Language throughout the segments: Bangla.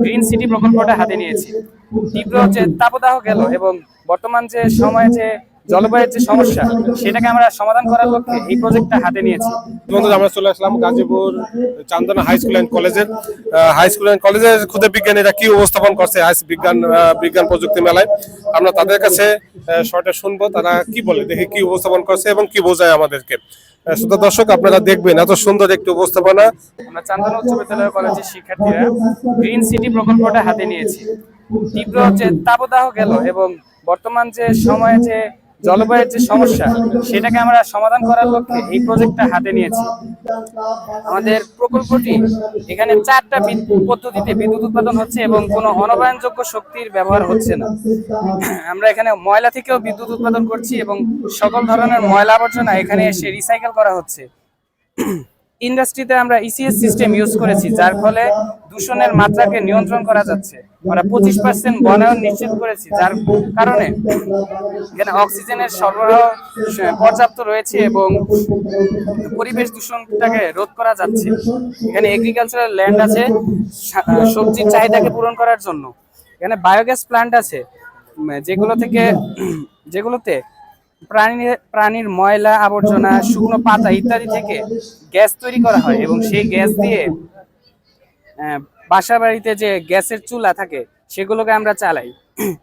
গ্রিন সিটি প্রকল্পটা হাতে নিয়েছি। তীব্র যে তাপদাহ গেল এবং বর্তমান যে সময়ে যে জলবায়ুর যে সমস্যা, সেটাকে আমরা সমাধান করার লক্ষ্যে এই প্রজেক্টটা হাতে নিয়েছি। আমরা চলে আসলাম Gazipur Chandana high school and কলেজের। হাই স্কুল অ্যান্ড কলেজের ক্ষুদে বিজ্ঞানীরা কি উপস্থাপন করছে হাই বিজ্ঞান বিজ্ঞান প্রযুক্তি মেলায়? আমরা তাদের কাছে শর্টে শুনব, তারা কি বলে, দেখি কি উপস্থাপন করছে এবং কি বোঝায় আমাদেরকে। শ্রোতা দর্শক, আপনারা দেখবেন এত সুন্দর একটি উপস্থাপনা। আমরা চান্দনা উচ্চ বিদ্যালয় কলেজের শিক্ষার্থীরা গ্রিন সিটি প্রকল্পটা হাতে নিয়েছি। তীব্র যে তাপদাহ গেল এবং বর্তমান যে সময়ে যে জলবায়ুর যে সমস্যা, সেটাকে আমরা সমাধান করার লক্ষ্যে এই প্রজেক্টটা হাতে নিয়েছি। আমাদের প্রকল্পটি এখানে চারটা পদ্ধতিতে বিদ্যুৎ উৎপাদন হচ্ছে এবং কোনো অনবায়নযোগ্য শক্তির ব্যবহার হচ্ছে না। আমরা এখানে ময়লা থেকেও বিদ্যুৎ উৎপাদন করছি এবং সকল ধরনের ময়লা আবর্জনা এখানে এসে রিসাইকেল করা হচ্ছে। ইন্ডাস্ট্রিতে আমরা ইসিএস সিস্টেম ইউজ করেছি, যার ফলে দূষণের মাত্রাকে নিয়ন্ত্রণ করা যাচ্ছে। আমরা পঁচিশ পার্সেন্ট বনায়ন নিশ্চিত করেছি, যার কারণে এখানে অক্সিজেনের সরবরাহ পর্যাপ্ত রয়েছে এবং পরিবেশ দূষণটাকে রোধ করা যাচ্ছে। এখানে এগ্রিকালচারাল ল্যান্ড আছে সবজির চাহিদাকে পূরণ করার জন্য। এখানে বায়োগ্যাস প্ল্যান্ট আছে যেগুলো থেকে, যেগুলোতে প্রাণীর প্রাণীর ময়লা, আবর্জনা, শুকনো পাতা ইত্যাদি থেকে গ্যাস তৈরি করা হয় এবং সেই গ্যাস দিয়ে বাসা বাড়িতে যে গ্যাসের চুলা থাকে, সেগুলোকে আমরা চালাই।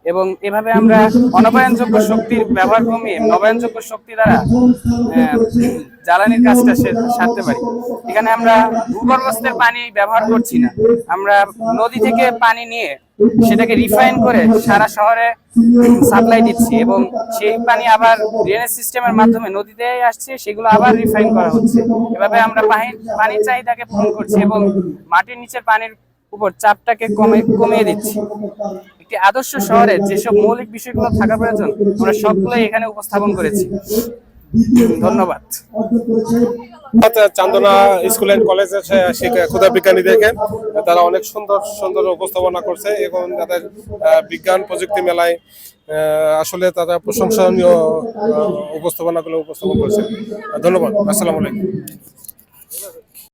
এবং এভাবে আমরা অনবায়নযোগ্য শক্তির ব্যবহার কমিয়ে নবায়নযোগ্য শক্তি দ্বারা জ্বালানির কাজটা সারতে পারি। এখানে আমরা ভূগর্ভস্থের পানি ব্যবহার করছি না। আমরা নদী থেকে পানি নিয়ে সেটাকে রিফাইন করে সারা শহরে সাপ্লাই দিচ্ছি এবং সেই পানি আবার ড্রেনেজ সিস্টেমের মাধ্যমে নদীতে আসছে, সেগুলো আবার রিফাইন করা হচ্ছে। এভাবে আমরা পানি- পানির চাহিদাকে পূরণ করছি এবং মাটির নিচের পানির উপর চাপটাকে কমে, কমিয়ে দিচ্ছি। একটি আদর্শ শহরে যেসব মৌলিক বিষয়গুলো থাকা প্রয়োজন, আমরা সবগুলোই এখানে উপস্থাপন করেছি। ধন্যবাদ। চান্দনা স্কুল অ্যান্ড কলেজের ক্ষুদা বিজ্ঞানীদেরকে, তারা অনেক সুন্দর সুন্দর উপস্থাপনা করছে এবং তাদের বিজ্ঞান প্রযুক্তি মেলায় আসলে তারা প্রশংসনীয় উপস্থাপনাগুলো উপস্থাপন করছে। ধন্যবাদ। আসসালামু আলাইকুম।